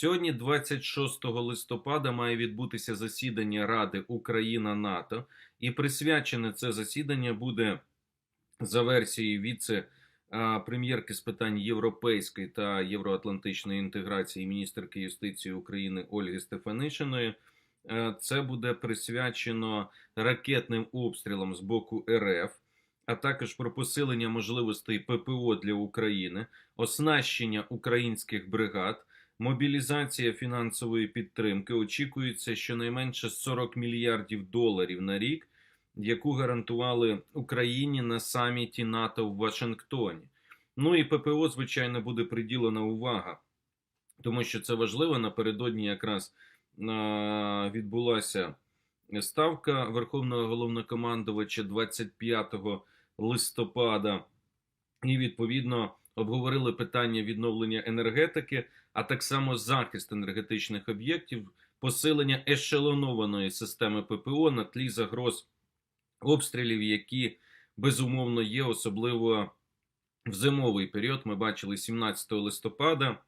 Сьогодні, 26 листопада, має відбутися засідання Ради Україна НАТО, і присвячене це засідання буде за версією віце-прем'єрки з питань європейської та євроатлантичної інтеграції міністерки юстиції України Ольги Стефанишиної. Це буде присвячено ракетним обстрілам з боку РФ, а також про посилення можливостей ППО для України, оснащення українських бригад, мобілізація фінансової підтримки. Очікується щонайменше 40 мільярдів доларів на рік, яку гарантували Україні на саміті НАТО в Вашингтоні. Ну і ППО, звичайно, буде приділена увага, тому що це важливо. Напередодні якраз відбулася ставка Верховного головнокомандувача 25 листопада, і відповідно обговорили питання відновлення енергетики, а так само захист енергетичних об'єктів, посилення ешелонованої системи ППО на тлі загроз обстрілів, які безумовно є, особливо в зимовий період. Ми бачили 17 листопада.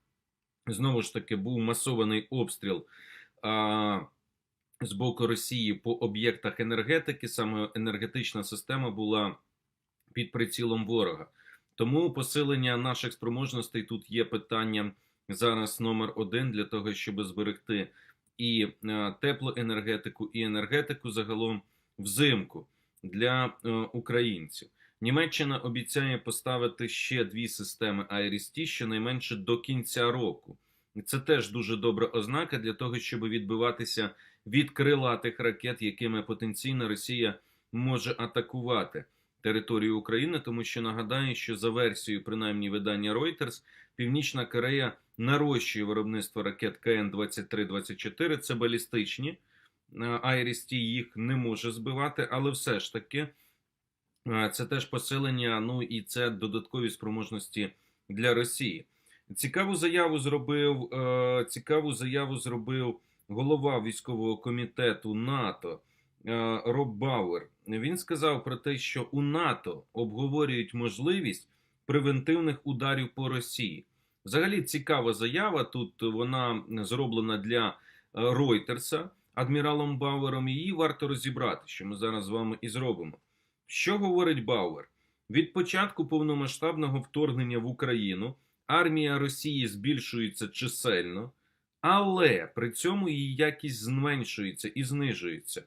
Знову ж таки, був масований обстріл з боку Росії по об'єктах енергетики. Саме енергетична система була під прицілом ворога. Тому посилення наших спроможностей тут є питанням зараз номер один для того, щоб зберегти і е, теплоенергетику, і енергетику загалом взимку для е, українців. Німеччина обіцяє поставити ще дві системи IRIS-T щонайменше до кінця року. Це теж дуже добра ознака для того, щоб відбиватися від крилатих ракет, якими потенційно Росія може атакувати територію України, тому що нагадаю, що за версією принаймні видання Reuters, Північна Корея нарощує виробництво ракет КН-23-24, це балістичні. IRIS-T їх не може збивати, але все ж таки е, це теж посилення. Ну і це додаткові спроможності для Росії. Цікаву заяву зробив. е, Цікаву заяву зробив голова військового комітету НАТО е, Роб Бауер. Він сказав про те, що у НАТО обговорюють можливість превентивних ударів по Росії. Взагалі цікава заява. Тут вона зроблена для е, Ройтерса адміралом Бауером. Її варто розібрати, що ми зараз з вами і зробимо. Що говорить Бауер? Від початку повномасштабного вторгнення в Україну армія Росії збільшується чисельно, але при цьому її якість зменшується і знижується.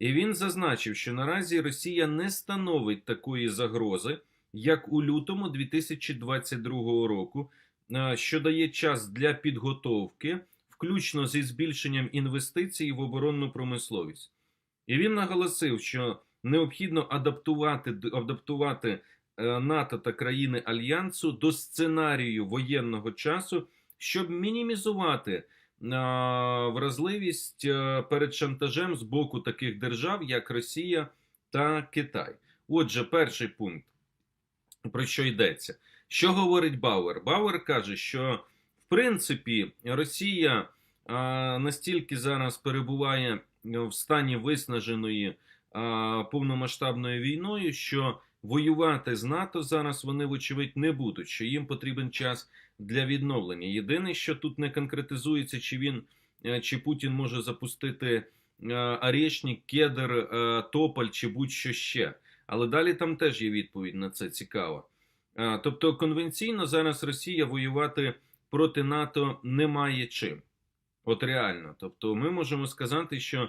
І він зазначив, що наразі Росія не становить такої загрози, як у лютому 2022 року, е, що дає час для підготовки, включно зі збільшенням інвестицій в оборонну промисловість. І він наголосив, що необхідно адаптувати, адаптувати е, НАТО та країни Альянсу до сценарію воєнного часу, щоб мінімізувати вразливість е, перед шантажем з боку таких держав, як Росія та Китай. Отже, перший пункт, про що йдеться. Що говорить Бауер? Бауер каже, що в принципі Росія а, настільки зараз перебуває в стані виснаженої повномасштабною війною, що воювати з НАТО зараз вони, вочевидь, не будуть, що їм потрібен час для відновлення. Єдине, що тут не конкретизується, чи він е, чи Путін може запустити Арєшнік, Кедр, е, Тополь чи будь-що ще. Але далі там теж є відповідь на це цікаво. Тобто конвенційно зараз Росія воювати проти НАТО не має чим. От реально. Тобто, ми можемо сказати, що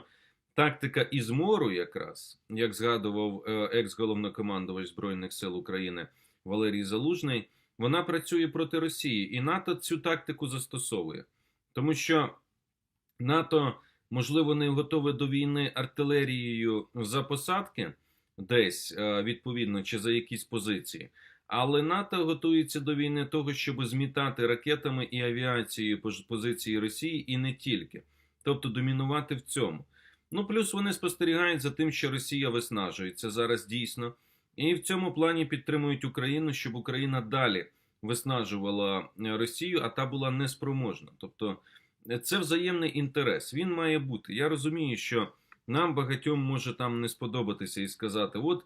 тактика ізмору, якраз, як згадував е, екс-головнокомандувач Збройних сил України Валерій Залужний, вона працює проти Росії, і НАТО цю тактику застосовує. Тому що НАТО, можливо, не готове до війни артилерією за посадки десь е, відповідно чи за якісь позиції. Але НАТО готується до війни того, щоб змітати ракетами і авіацією позиції Росії і не тільки, тобто домінувати в цьому. Ну плюс вони спостерігають за тим, що Росія виснажується зараз дійсно, і в цьому плані підтримують Україну, щоб Україна далі виснажувала Росію, а та була неспроможна. Тобто це взаємний інтерес. Він має бути. Я розумію, що нам багатьом може там не сподобатися і сказати: от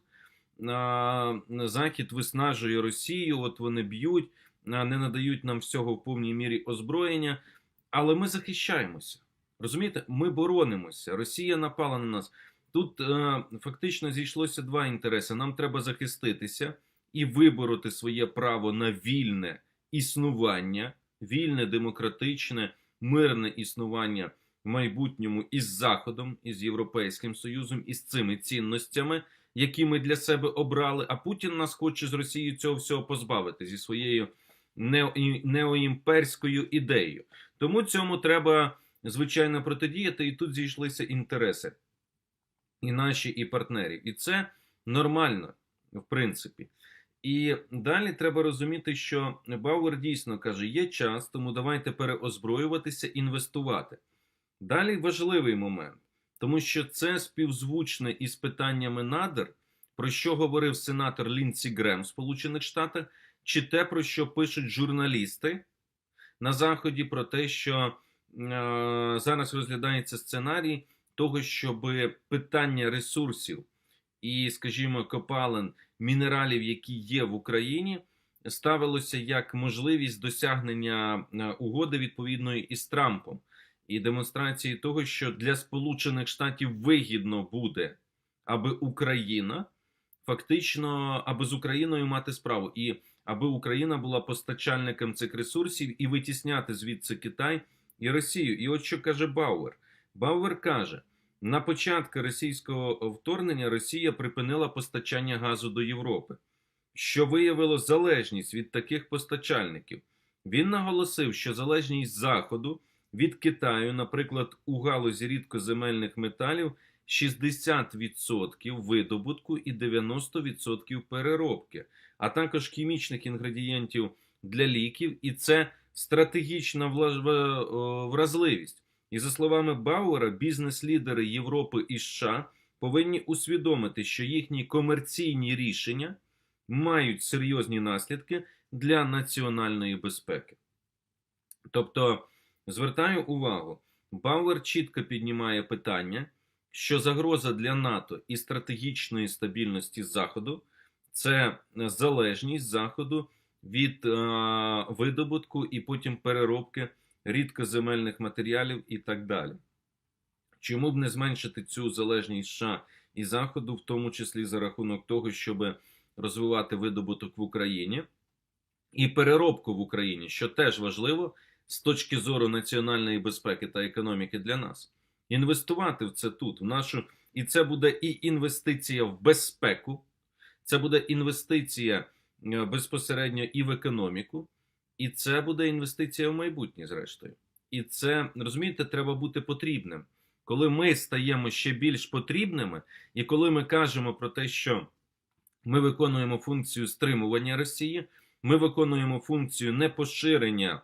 а, Захід виснажує Росію, от вони б'ють, не надають нам всього в повній мірі озброєння. Але ми захищаємося. Розумієте, ми боронимося. Росія напала на нас. Тут е, фактично зійшлося два інтереси. Нам треба захиститися і вибороти своє право на вільне існування, вільне, демократичне, мирне існування в майбутньому із Заходом, із Європейським Союзом, із цими цінностями, які ми для себе обрали. А Путін нас хоче з Росією цього всього позбавити зі своєю нео- неоімперською ідеєю. Тому цьому треба звичайно протидіяти, і тут зійшлися інтереси і наші, і партнерів. І це нормально, в принципі. І далі треба розуміти, що Бауер дійсно каже: є час, тому давайте переозброюватися, інвестувати. Далі важливий момент, тому що це співзвучне із питаннями надр, про що говорив сенатор Лінсі Грем в Сполучених Штатах, чи те, про що пишуть журналісти на Заході, про те, що зараз розглядається сценарій того, щоб питання ресурсів і, скажімо, копалин мінералів, які є в Україні, ставилося як можливість досягнення е, угоди відповідної із Трампом. І демонстрації того, що для Сполучених Штатів вигідно буде, аби Україна фактично, аби з Україною мати справу, і аби Україна була постачальником цих ресурсів і витісняти звідси Китай і Росію. І от що каже Бауер. Бауер каже: на початку російського вторгнення Росія припинила постачання газу до Європи, що виявило залежність від таких постачальників. Він наголосив, що залежність Заходу від Китаю, наприклад, у галузі рідкоземельних металів 60% видобутку і 90% переробки, а також хімічних інгредієнтів для ліків, і це стратегічна вразливість. І за словами Бауера, бізнес-лідери Європи і США повинні усвідомити, що їхні комерційні рішення мають серйозні наслідки для національної безпеки. Тобто, звертаю увагу, Бауер чітко піднімає питання, що загроза для НАТО і стратегічної стабільності Заходу це залежність Заходу від е, видобутку і потім переробки рідкоземельних матеріалів і так далі. Чому б не зменшити цю залежність США і Заходу, в тому числі за рахунок того, щоб розвивати видобуток в Україні і переробку в Україні, що теж важливо з точки зору національної безпеки та економіки для нас. Інвестувати в це тут, в нашу, і це буде і інвестиція в безпеку, це буде інвестиція безпосередньо і в економіку, і це буде інвестиція в майбутнє, зрештою. І це розумієте, треба бути потрібним. Коли ми стаємо ще більш потрібними, і коли ми кажемо про те, що ми виконуємо функцію стримування Росії, ми виконуємо функцію непоширення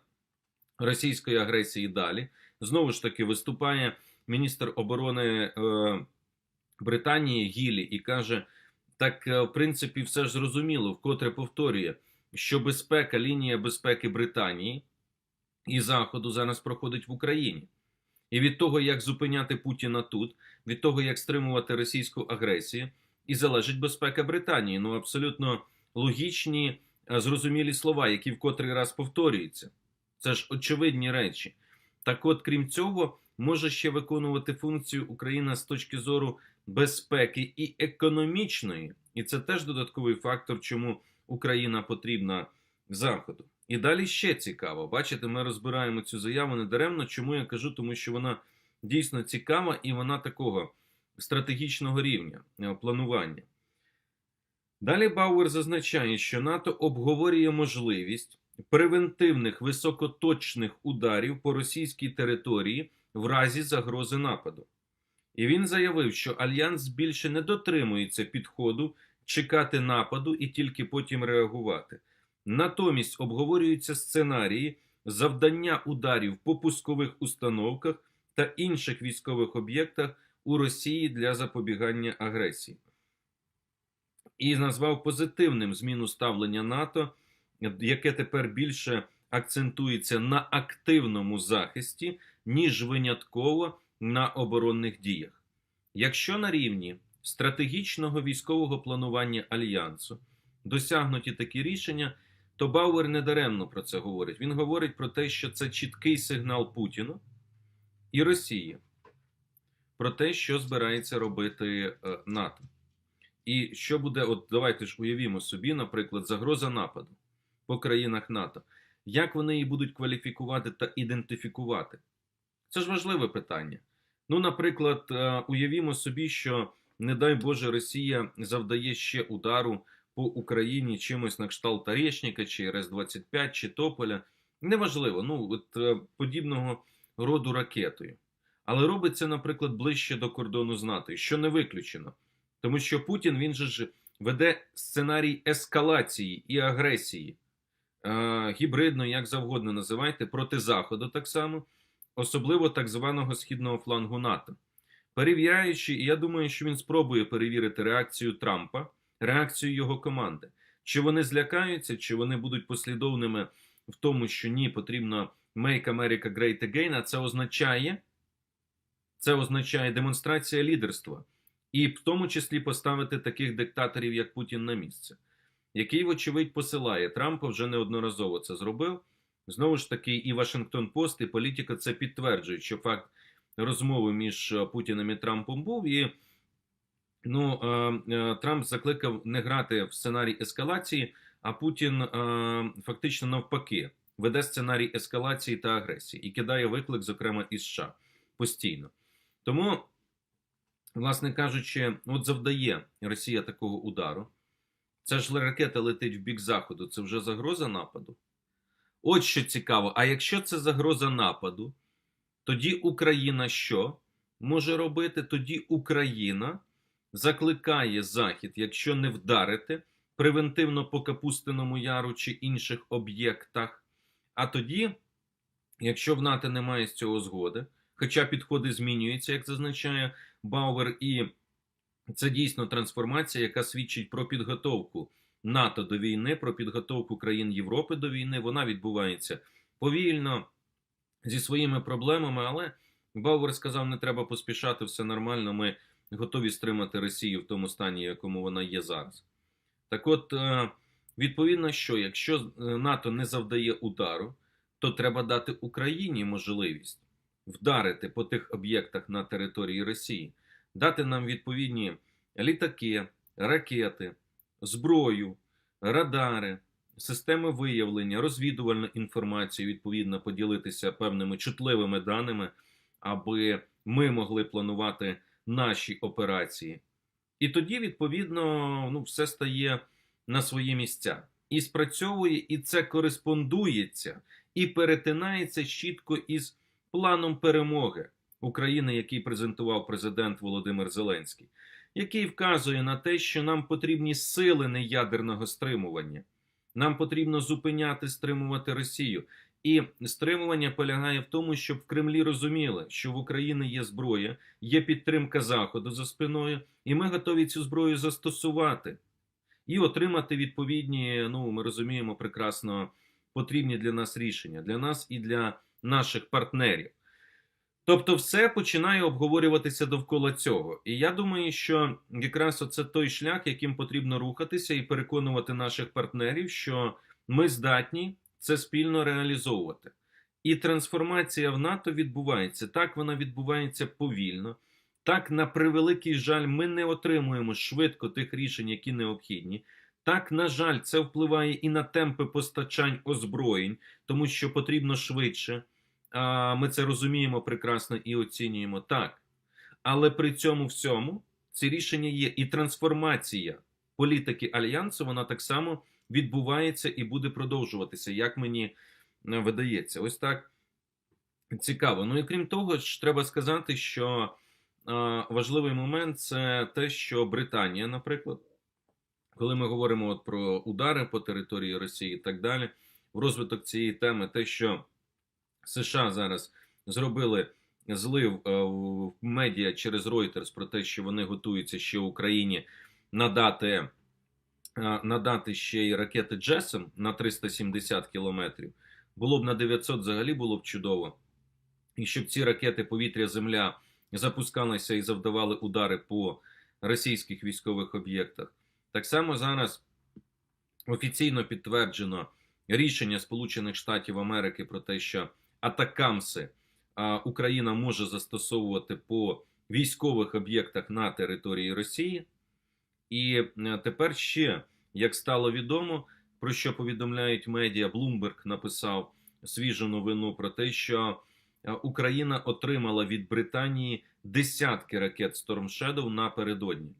російської агресії далі. Знову ж таки, виступає міністр оборони е, Британії Гілі і каже: так, е, в принципі, все ж зрозуміло, вкотре повторює, що безпека, лінія безпеки Британії і Заходу зараз проходить в Україні. І від того, як зупиняти Путіна тут, від того, як стримувати російську агресію, і залежить безпека Британії. Ну, абсолютно логічні, е, зрозумілі слова, які в котрий раз повторюються. Це ж очевидні речі. Так от, крім цього, може ще виконувати функцію Україна з точки зору безпеки і економічної. І це теж додатковий фактор, чому Україна потрібна Заходу. І далі ще цікаво. Бачите, ми розбираємо цю заяву недаремно. Чому я кажу? Тому що вона дійсно цікава і вона такого стратегічного рівня е, планування. Далі Бауер зазначає, що НАТО обговорює можливість превентивних високоточних ударів по російській території в разі загрози нападу. І він заявив, що альянс більше не дотримується підходу чекати нападу і тільки потім реагувати. Натомість обговорюються сценарії завдання ударів по пускових установках та інших військових об'єктах у Росії для запобігання агресії. І назвав позитивним зміну ставлення НАТО, яке тепер більше акцентується на активному захисті, ніж винятково на оборонних діях. Якщо на рівні стратегічного військового планування альянсу досягнуті такі рішення, то Бауер не даремно про це говорить. Він говорить про те, що це чіткий сигнал Путіну і Росії про те, що збирається робити е, НАТО. І що буде, от давайте ж уявімо собі, наприклад, загроза нападу по країнах НАТО. Як вони її будуть кваліфікувати та ідентифікувати? Це ж важливе питання. Ну, наприклад, е, уявімо собі, що, не дай Боже, Росія завдає ще удару по Україні чимось на кшталт Орешника, чи РС-25, чи Тополя. Неважливо, ну, от е, подібного роду ракетою. Але робить це, наприклад, ближче до кордону з НАТО, що не виключено. Тому що Путін він же ж веде сценарій ескалації і агресії, е, гібридно, як завгодно називайте, проти Заходу так само, особливо так званого східного флангу НАТО. Перевіряючи, і я думаю, що він спробує перевірити реакцію Трампа, реакцію його команди. Чи вони злякаються, чи вони будуть послідовними в тому, що ні, потрібно Make America Great Again, а це означає, це означає демонстрація лідерства. І в тому числі поставити таких диктаторів, як Путін, на місце, який, вочевидь, посилає Трампа вже неодноразово це зробив. Знову ж таки, і Вашингтон Пост, і політика це підтверджують, що факт розмови між е, Путіним і Трампом був. І ну, е, е, Трамп закликав не грати в сценарій ескалації, а Путін фактично навпаки веде сценарій ескалації та агресії і кидає виклик, зокрема, із США постійно. Тому власне кажучи, от завдає Росія такого удару. Це ж ракета летить в бік заходу, це вже загроза нападу. От що цікаво. А якщо це загроза нападу, тоді Україна що може робити? Тоді Україна закликає Захід, якщо не вдарити превентивно по Капустиному Яру чи інших об'єктах. А тоді, якщо в НАТО немає з цього згоди, хоча підходи змінюються, як зазначає Бауер, і це дійсно трансформація, яка свідчить про підготовку НАТО до війни, про підготовку країн Європи до війни. Вона відбувається повільно зі своїми проблемами, але Бауер сказав, не треба поспішати, все нормально. Ми готові стримати Росію в тому стані, якому вона є зараз. Так от, е, відповідно, що якщо е, НАТО не завдає удару, то треба дати Україні можливість вдарити по тих об'єктах на території Росії, дати нам відповідні літаки, ракети, зброю, радари, системи виявлення, розвідувальну інформацію, відповідно, поділитися певними чутливими даними, аби ми могли планувати наші операції. І тоді, відповідно, ну, все стає на свої місця. І спрацьовує, і це кореспондується, і перетинається чітко із планом перемоги України, який презентував президент Володимир Зеленський, який вказує на те, що нам потрібні сили неядерного стримування. Нам потрібно зупиняти, стримувати Росію. І стримування полягає в тому, щоб в Кремлі розуміли, що в Україні є зброя, є підтримка Заходу за спиною, і ми готові цю зброю застосувати і отримати відповідні, ну ми розуміємо прекрасно, потрібні для нас рішення, для нас і для наших партнерів. Тобто, все починає обговорюватися довкола цього. І я думаю, що якраз оце той шлях, яким потрібно рухатися, і переконувати наших партнерів, що ми здатні це спільно реалізовувати. І трансформація в НАТО відбувається. Так вона відбувається повільно. Так, на превеликий жаль, ми не отримуємо швидко тих рішень, які необхідні. Так, на жаль, це впливає і на темпи постачань озброєнь, тому що потрібно швидше. Ми це розуміємо прекрасно і оцінюємо так. Але при цьому всьому ці рішення є і трансформація політики альянсу, вона так само відбувається і буде продовжуватися, як мені е, видається. Ось так цікаво. Ну і крім того, ж треба сказати, що а, важливий момент це те, що Британія, наприклад, коли ми говоримо от про удари по території Росії і так далі, в розвиток цієї теми, те, що США зараз зробили злив е, в медіа через Reuters про те, що вони готуються ще Україні надати надати ще й ракети Джесем на 370 кілометрів, було б на 900 взагалі було б чудово. І щоб ці ракети повітря-земля запускалися і завдавали удари по російських військових об'єктах. Так само зараз офіційно підтверджено рішення Сполучених Штатів Америки про те, що атакамси Україна може застосовувати по військових об'єктах на території Росії. І е, тепер ще, як стало відомо, про що повідомляють медіа, Блумберг написав свіжу новину про те, що е, Україна отримала від Британії десятки ракет Storm Shadow напередодні,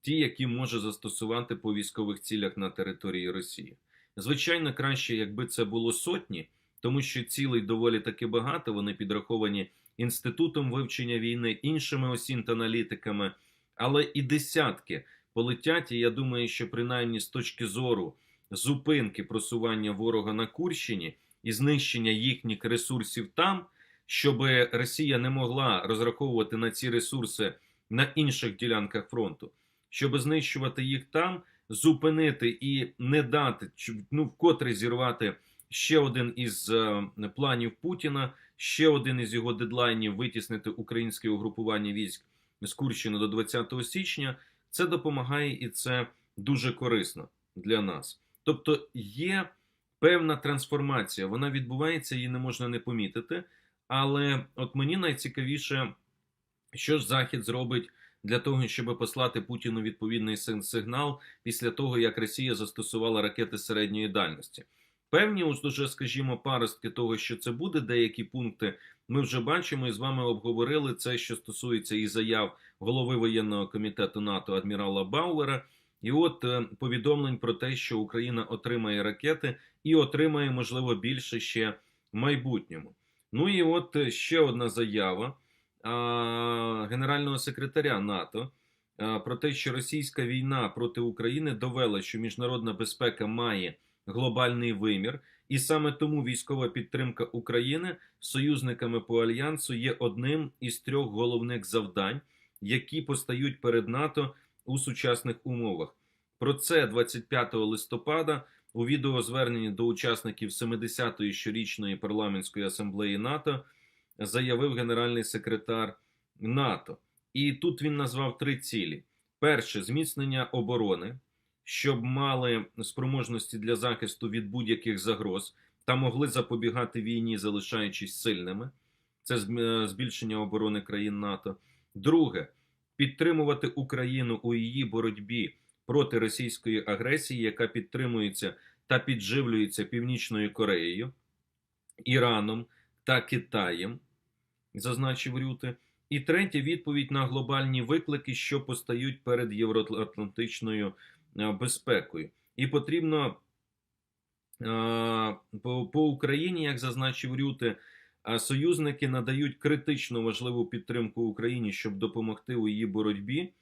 ті, які може застосувати по військових цілях на території Росії. Звичайно, краще, якби це було сотні, тому що цілей доволі таки багато. Вони підраховані інститутом вивчення війни, іншими осінт-аналітиками, але і десятки полетять. І я думаю, що принаймні з точки зору зупинки просування ворога на Курщині і знищення їхніх ресурсів там, щоб Росія не могла розраховувати на ці ресурси на інших ділянках фронту, щоб знищувати їх там, зупинити і не дати ну, вкотре зірвати ще один із е, планів Путіна, ще один із його дедлайнів витіснити українське угрупування військ з Курщини до 20 січня. Це допомагає і це дуже корисно для нас. Тобто є певна трансформація, вона відбувається, її не можна не помітити. Але от мені найцікавіше, що ж Захід зробить для того, щоб послати Путіну відповідний сигнал після того, як Росія застосувала ракети середньої дальності. Певні, ось дуже, скажімо, паростки того, що це буде, деякі пункти ми вже бачимо і з вами обговорили це, що стосується і заяв голови воєнного комітету НАТО адмірала Бауера. І от е, повідомлень про те, що Україна отримає ракети і отримає, можливо, більше ще в майбутньому. Ну і от е, ще одна заява генерального секретаря НАТО а, про те, що російська війна проти України довела, що міжнародна безпека має глобальний вимір, і саме тому військова підтримка України союзниками по альянсу є одним із трьох головних завдань, які постають перед НАТО у сучасних умовах. Про це 25 листопада у відеозверненні до учасників 70-ї щорічної парламентської асамблеї НАТО заявив генеральний секретар НАТО. І тут він назвав три цілі: перше зміцнення оборони, щоб мали спроможності для захисту від будь-яких загроз та могли запобігати війні, залишаючись сильними. Це збільшення оборони країн НАТО. Друге підтримувати Україну у її боротьбі проти російської агресії, яка підтримується та підживлюється Північною Кореєю, Іраном та Китаєм, зазначив Рюте. І третє відповідь на глобальні виклики, що постають перед євроатлантичною безпекою. І потрібно по, по Україні, як зазначив Рюте, союзники надають критично важливу підтримку Україні, щоб допомогти у її боротьбі.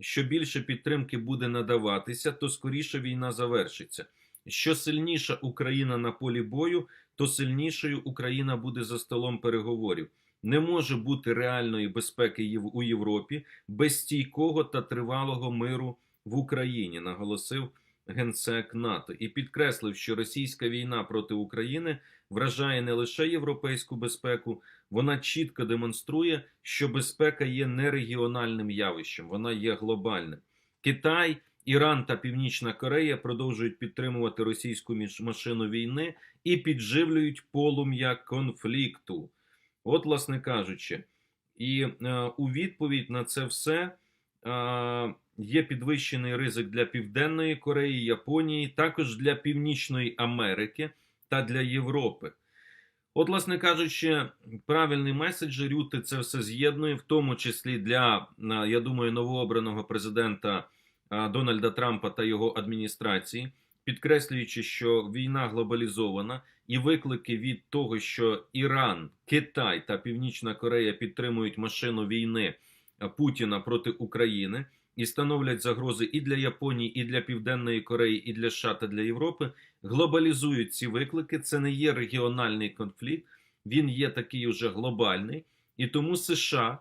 Що більше підтримки буде надаватися, то скоріше війна завершиться. Що сильніша Україна на полі бою, то сильнішою Україна буде за столом переговорів. Не може бути реальної безпеки у Європі без стійкого та тривалого миру в Україні, наголосив генсек НАТО і підкреслив, що російська війна проти України вражає не лише європейську безпеку, вона чітко демонструє, що безпека є не регіональним явищем, вона є глобальним. Китай, Іран та Північна Корея продовжують підтримувати російську машину війни і підживлюють полум'я конфлікту. От, власне кажучи, і е, у відповідь на це все е, є підвищений ризик для Південної Кореї, Японії, також для Північної Америки та для Європи. От, власне кажучи, правильний меседж Рюти це все з'єднує, в тому числі для, я думаю, новообраного президента Дональда Трампа та його адміністрації, підкреслюючи, що війна глобалізована і виклики від того, що Іран, Китай та Північна Корея підтримують машину війни Путіна проти України і становлять загрози і для Японії, і для Південної Кореї, і для США та для Європи, глобалізують ці виклики. Це не є регіональний конфлікт, він є такий уже глобальний, і тому США,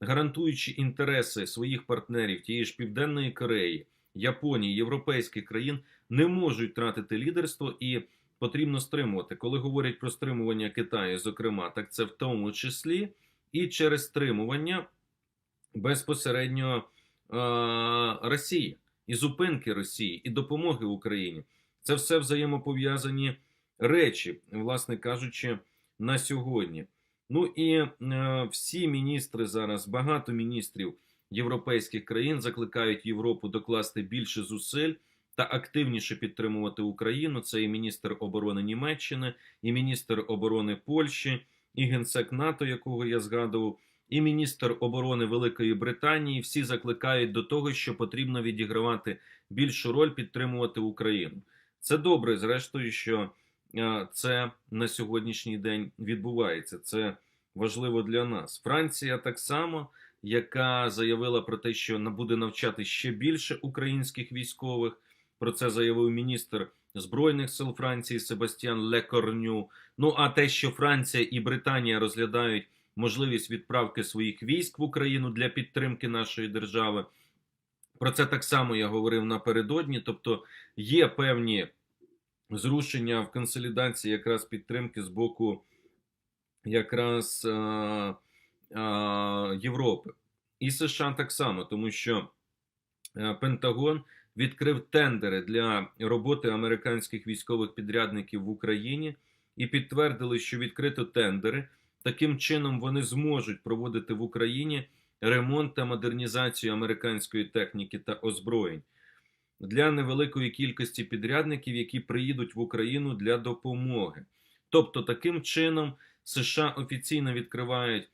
гарантуючи інтереси своїх партнерів, тієї ж Південної Кореї, Японії, європейських країн, не можуть тратити лідерство і потрібно стримувати. Коли говорять про стримування Китаю, зокрема, так це в тому числі і через стримування безпосередньо. Росії і зупинки Росії і допомоги Україні. Це все взаємопов'язані речі, власне кажучи, на сьогодні. Ну і е, всі міністри зараз, багато міністрів європейських країн закликають Європу докласти більше зусиль та активніше підтримувати Україну. Це і міністр оборони Німеччини, і міністр оборони Польщі, і генсек НАТО, якого я згадував, і міністр оборони Великої Британії. Всі закликають до того, що потрібно відігравати більшу роль, підтримувати Україну. Це добре, зрештою, що е, це на сьогоднішній день відбувається. Це важливо для нас. Франція так само, яка заявила про те, що буде навчати ще більше українських військових. Про це заявив міністр збройних сил Франції Себастьян Лекорню. Ну а те, що Франція і Британія розглядають можливість відправки своїх військ в Україну для підтримки нашої держави. Про це так само я говорив напередодні. Тобто є певні зрушення в консолідації якраз підтримки з боку якраз а, а, Європи. І США так само, тому що е, Пентагон відкрив тендери для роботи американських військових підрядників в Україні і підтвердили, що відкрито тендери. Таким чином вони зможуть проводити в Україні ремонт та модернізацію американської техніки та озброєнь для невеликої кількості підрядників, які приїдуть в Україну для допомоги. Тобто, таким чином США офіційно відкривають,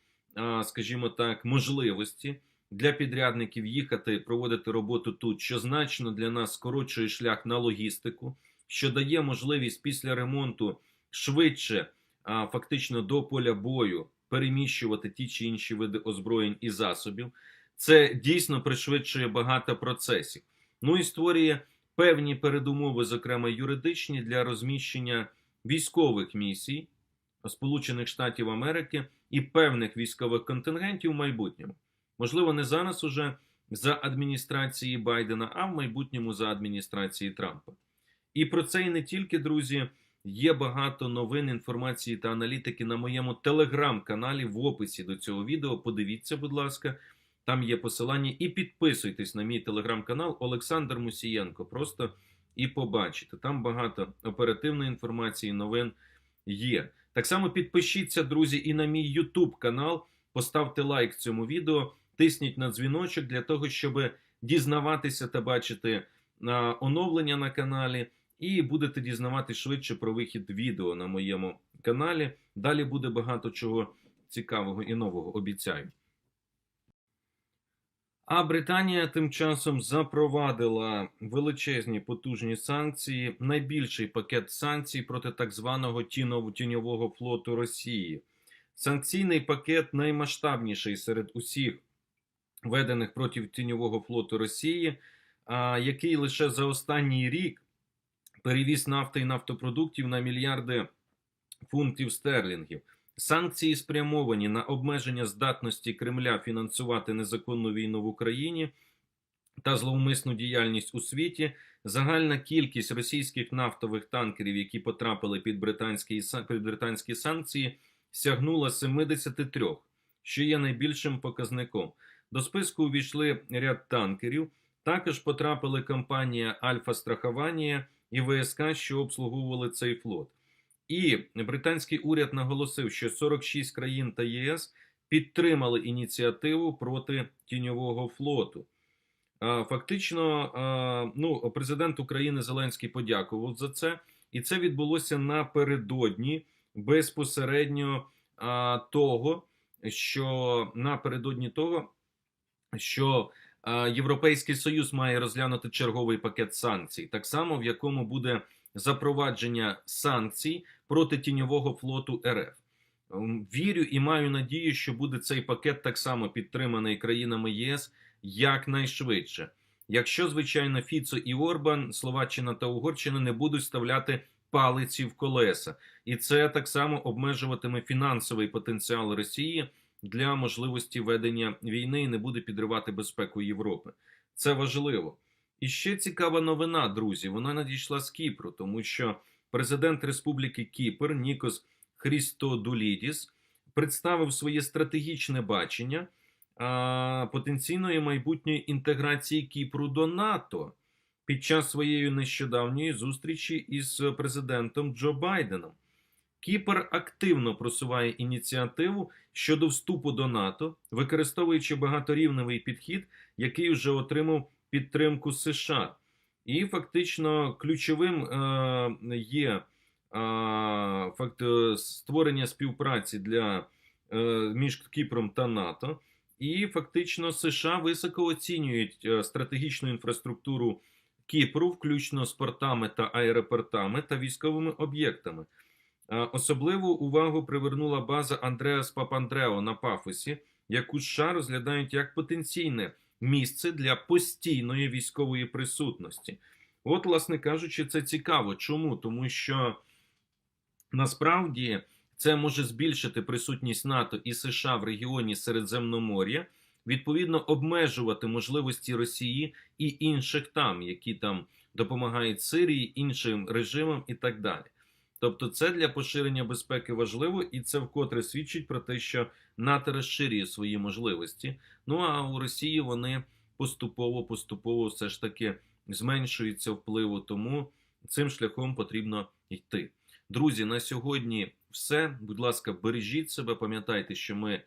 скажімо так, можливості для підрядників їхати проводити роботу тут, що значно для нас скорочує шлях на логістику, що дає можливість після ремонту швидше, фактично до поля бою переміщувати ті чи інші види озброєнь і засобів. Це дійсно пришвидшує багато процесів. Ну і створює певні передумови, зокрема юридичні, для розміщення військових місій Сполучених Штатів Америки і певних військових контингентів в майбутньому. Можливо, не зараз уже за адміністрації Байдена, а в майбутньому за адміністрації Трампа. І про це і не тільки, друзі. Є багато новин, інформації та аналітики на моєму телеграм-каналі в описі до цього відео. Подивіться, будь ласка, там є посилання. І підписуйтесь на мій телеграм-канал Олександр Мусієнко. Просто і побачите. Там багато оперативної інформації, новин є. Так само підпишіться, друзі, і на мій YouTube канал. Поставте лайк цьому відео, тисніть на дзвіночок для того, щоб дізнаватися та бачити оновлення на каналі. І будете дізнавати швидше про вихід відео на моєму каналі. Далі буде багато чого цікавого і нового, обіцяю. А Британія тим часом запровадила величезні потужні санкції, найбільший пакет санкцій проти так званого тіньового флоту Росії. Санкційний пакет наймасштабніший серед усіх введених проти тіньового флоту Росії, який лише за останній рік перевіз нафти і нафтопродуктів на мільярди фунтів стерлінгів. Санкції спрямовані на обмеження здатності Кремля фінансувати незаконну війну в Україні та зловмисну діяльність у світі. Загальна кількість російських нафтових танкерів, які потрапили під британські, під британські санкції, сягнула 73, що є найбільшим показником. До списку увійшли ряд танкерів. Також потрапили компанія Альфа Страхування і ВСК, що обслуговували цей флот. І британський уряд наголосив, що 46 країн та ЄС підтримали ініціативу проти тіньового флоту. Фактично, ну, президент України Зеленський подякував за це, і це відбулося напередодні безпосередньо того, що напередодні того, що Європейський Союз має розглянути черговий пакет санкцій, так само в якому буде запровадження санкцій проти тіньового флоту РФ. Ем, Вірю і маю надію, що буде цей пакет так само підтриманий країнами ЄС якнайшвидше. Якщо, звичайно, Фіцо і Орбан, Словаччина та Угорщина не будуть вставляти палиці в колеса, і це так само обмежуватиме фінансовий потенціал Росії для можливості ведення війни і не буде підривати безпеку Європи. Це важливо. І ще цікава новина, друзі. Вона надійшла з Кіпру, тому що президент Республіки Кіпр Нікос Хрістодулідіс представив своє стратегічне бачення потенційної майбутньої інтеграції Кіпру до НАТО під час своєї нещодавньої зустрічі із президентом Джо Байденом. Кіпр активно просуває ініціативу щодо вступу до НАТО, використовуючи багаторівневий підхід, який вже отримав підтримку США. І фактично ключовим е, є е, факт е, створення співпраці для між Кіпром та НАТО. І фактично США високо оцінюють стратегічну інфраструктуру Кіпру, включно з портами та аеропортами та військовими об'єктами. Е, Особливу увагу привернула база Андреас Папандрео на Пафосі, яку США розглядають як потенційне місце для постійної військової присутності. От, власне кажучи, це цікаво. Чому? Тому що насправді це може збільшити присутність НАТО і США в регіоні Середземномор'я, відповідно обмежувати можливості Росії і інших там, які там допомагають Сирії, іншим режимам і так далі. Тобто, це для поширення безпеки важливо, і це вкотре свідчить про те, що НАТО розширює свої можливості. Ну а у Росії вони поступово, поступово все ж таки зменшуються впливу. Тому цим шляхом потрібно йти. Друзі, на сьогодні все. Будь ласка, бережіть себе, пам'ятайте, що ми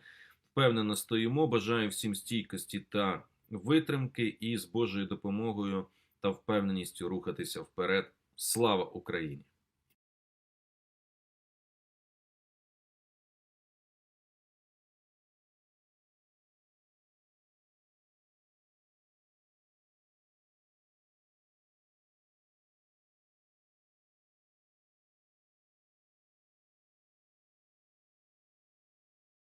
впевнено стоїмо. Бажаю всім стійкості та витримки, і з Божою допомогою та впевненістю рухатися вперед. Слава Україні!